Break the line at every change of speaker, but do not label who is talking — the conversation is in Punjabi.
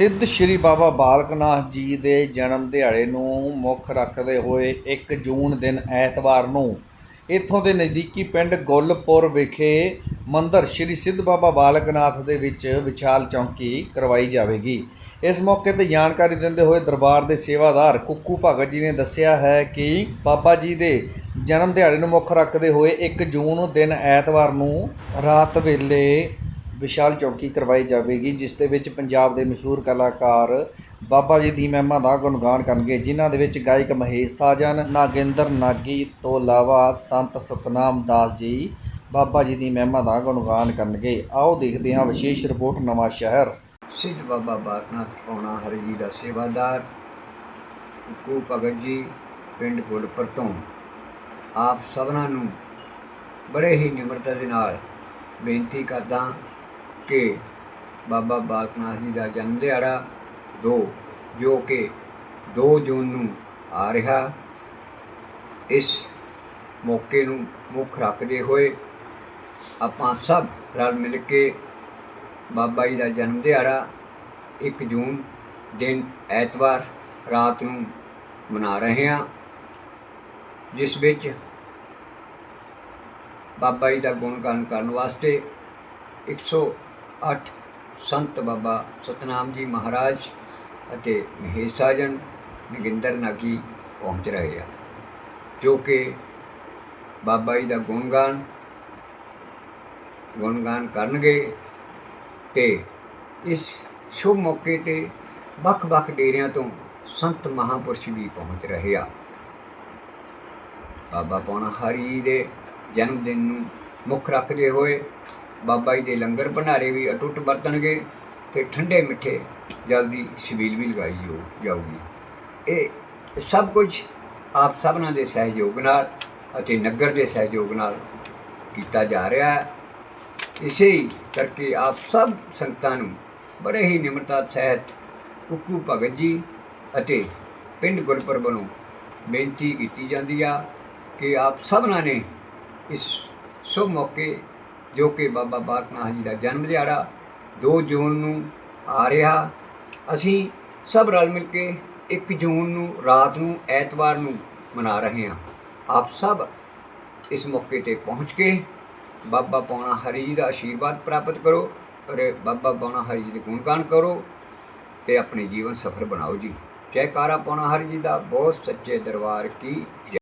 ਸਿੱਧ ਸ਼੍ਰੀ ਬਾਬਾ ਬਾਲਕ ਨਾਥ ਜੀ ਦੇ ਜਨਮ ਦਿਹਾੜੇ ਨੂੰ ਮੁੱਖ ਰੱਖਦੇ ਹੋਏ 1 ਜੂਨ ਦਿਨ ਐਤਵਾਰ ਨੂੰ ਇੱਥੋਂ ਦੇ ਨਜ਼ਦੀਕੀ ਪਿੰਡ ਗੁੱਲਪੁਰ ਵਿਖੇ ਮੰਦਰ ਸ਼੍ਰੀ ਸਿੱਧ ਬਾਬਾ ਬਾਲਕ ਨਾਥ ਦੇ ਵਿੱਚ ਵਿਸ਼ਾਲ ਚੌਂਕੀ ਕਰਵਾਈ ਜਾਵੇਗੀ। ਇਸ ਮੌਕੇ ਤੇ ਜਾਣਕਾਰੀ ਦਿੰਦੇ ਹੋਏ ਦਰਬਾਰ ਦੇ ਸੇਵਾਦਾਰ ਕੁੱਕੂ ਭਗਤ ਜੀ ਨੇ ਦੱਸਿਆ ਹੈ ਕਿ ਬਾਬਾ ਜੀ ਦੇ ਜਨਮ ਦਿਹਾੜੇ ਨੂੰ ਮੁੱਖ ਰੱਖਦੇ ਹੋਏ 1 ਜੂਨ ਦਿਨ ਐਤਵਾਰ ਨੂੰ ਰਾਤ ਵੇਲੇ ਵਿਸ਼ਾਲ ਚੌਕੀ ਕਰਵਾਈ ਜਾਵੇਗੀ, ਜਿਸ ਦੇ ਵਿੱਚ ਪੰਜਾਬ ਦੇ ਮਸ਼ਹੂਰ ਕਲਾਕਾਰ ਬਾਬਾ ਜੀ ਦੀ ਮਹਿਮਾ ਦਾ ਗੁਣਗਾਨ ਕਰਨਗੇ, ਜਿਨ੍ਹਾਂ ਦੇ ਵਿੱਚ ਗਾਇਕ ਮਹੇਸ਼ ਸਾਜਨ, ਨਾਗਿੰਦਰ ਨਾਗੀ ਤੋਂ ਇਲਾਵਾ ਸੰਤ ਸਤਨਾਮ ਦਾਸ ਜੀ ਬਾਬਾ ਜੀ ਦੀ ਮਹਿਮਾ ਦਾ ਗੁਣਗਾਨ ਕਰਨਗੇ। ਆਓ ਦੇਖਦੇ ਹਾਂ ਵਿਸ਼ੇਸ਼ ਰਿਪੋਰਟ ਨਵਾਂ ਸ਼ਹਿਰ।
ਸਿੱਧ ਬਾਬਾ ਬਾਲਕਨਾਥ ਪੌਣਾ ਹਰੀ ਜੀ ਦਾ ਸੇਵਾਦਾਰ ਕੁੱਕੂ ਭਗਤ ਜੀ, ਪਿੰਡ ਗੁਲਪੁਰ ਤੋਂ। ਆਪ ਸਭਨਾਂ ਨੂੰ ਬੜੇ ਹੀ ਨਿਮਰਤਾ ਦੇ ਨਾਲ ਬੇਨਤੀ ਕਰਦਾ ਕਿ ਬਾਬਾ ਬਾਲਕਨਾਥ ਜੀ ਦਾ ਜਨਮ ਦਿਹਾੜਾ ਦੋ, ਜੋ ਕਿ 2 ਜੂਨ ਨੂੰ ਆ ਰਿਹਾ। ਇਸ ਮੌਕੇ ਨੂੰ ਮੁੱਖ ਰੱਖਦੇ ਹੋਏ ਆਪਾਂ ਸਭ ਰਲ ਮਿਲ ਕੇ ਬਾਬਾ ਜੀ ਦਾ ਜਨਮ ਦਿਹਾੜਾ 1 ਜੂਨ ਦਿਨ ਐਤਵਾਰ ਰਾਤ ਨੂੰ ਮਨਾ ਰਹੇ ਹਾਂ, ਜਿਸ ਵਿੱਚ ਬਾਬਾ ਜੀ ਦਾ ਗੁਣਗਾਨ ਕਰਨ ਵਾਸਤੇ ਅੱਠ, ਸੰਤ ਬਾਬਾ ਸਤਨਾਮ ਜੀ ਮਹਾਰਾਜ ਅਤੇ ਮਹੇਸ਼ ਸਾਜਨ ਨਗਿੰਦਰ ਨਾਗੀ ਪਹੁੰਚ ਰਹੇ ਆ, ਜੋ ਕਿ ਬਾਬਾ ਜੀ ਦਾ ਗੁਣਗਾਨ ਗੁਣਗਾਨ ਕਰਨਗੇ ਤੇ ਇਸ ਸ਼ੁਭ ਮੌਕੇ ਤੇ ਵੱਖ-ਵੱਖ ਡੇਰਿਆਂ ਤੋਂ ਸੰਤ ਮਹਾਪੁਰਸ਼ ਵੀ ਪਹੁੰਚ ਰਹੇ ਆ। ਬਾਬਾ ਪੌਣਾ ਹਰੀ ਜੀ ਦੇ ਜਨਮ ਦਿਨ ਨੂੰ ਮੁੱਖ ਰੱਖਦੇ ਹੋਏ ਬਾਬਾ ਜੀ ਦੇ ਲੰਗਰ ਭੰਡਾਰੇ ਵੀ ਅਟੁੱਟ ਵਰਤਣਗੇ ਤੇ ਠੰਡੇ ਮਿੱਠੇ ਜਲਦੀ ਛਬੀਲ ਵੀ ਲਗਾਈ ਜਾਊ- ਜਾਊਗੀ। ਇਹ ਸਭ ਕੁਝ ਆਪ ਸਭਨਾਂ ਦੇ ਸਹਿਯੋਗ ਨਾਲ ਅਤੇ ਨਗਰ ਦੇ ਸਹਿਯੋਗ ਨਾਲ ਕੀਤਾ ਜਾ ਰਿਹਾ ਹੈ। ਇਸੇ ਕਰਕੇ ਆਪ ਸਭ ਸੰਗਤਾਂ ਨੂੰ ਬੜੇ ਹੀ ਨਿਮਰਤਾ ਸਹਿਤ ਕੁੱਕੂ ਭਗਤ ਜੀ ਅਤੇ ਪਿੰਡ ਗੁਰਪੁਰ ਵੱਲੋਂ ਬੇਨਤੀ ਕੀਤੀ ਜਾਂਦੀ ਆ ਕਿ ਆਪ ਸਭਨਾਂ ਨੇ ਇਸ ਸ਼ੁਭ ਮੌਕੇ ਜੋ ਕਿ ਬਾਬਾ ਬਾਲਕ ਬਾਲਕਨਾਥ ਜੀ ਦਾ ਜਨਮ ਦਿਹਾੜਾ 2 ਜੂਨ ਨੂੰ ਆ ਰਿਹਾ। ਅਸੀਂ ਸਭ ਰਲ ਮਿਲ ਕੇ 1 ਜੂਨ ਨੂੰ, ਰਾਤ ਨੂੰ, ਐਤਵਾਰ ਨੂੰ ਮਨਾ ਰਹੇ ਹਾਂ। ਆਪ ਸਭ ਇਸ ਮੌਕੇ ਤੇ ਪਹੁੰਚ ਕੇ ਬਾਬਾ ਪੌਣਾ ਹਰੀ ਜੀ ਦਾ ਆਸ਼ੀਰਵਾਦ ਪ੍ਰਾਪਤ ਕਰੋ ਔਰ ਬਾਬਾ ਪੌਣਾ ਹਰੀ ਜੀ ਦੇ ਗੁਣਗਾਨ ਕਰੋ ਤੇ ਆਪਣੇ ਜੀਵਨ ਸਫਲ ਬਣਾਓ ਜੀ। ਜੈਕਾਰਾ ਪੌਣਾ ਹਰੀ ਜੀ ਦਾ ਬਹੁਤ ਸੱਚੇ ਦਰਬਾਰ ਕੀ ਜੈ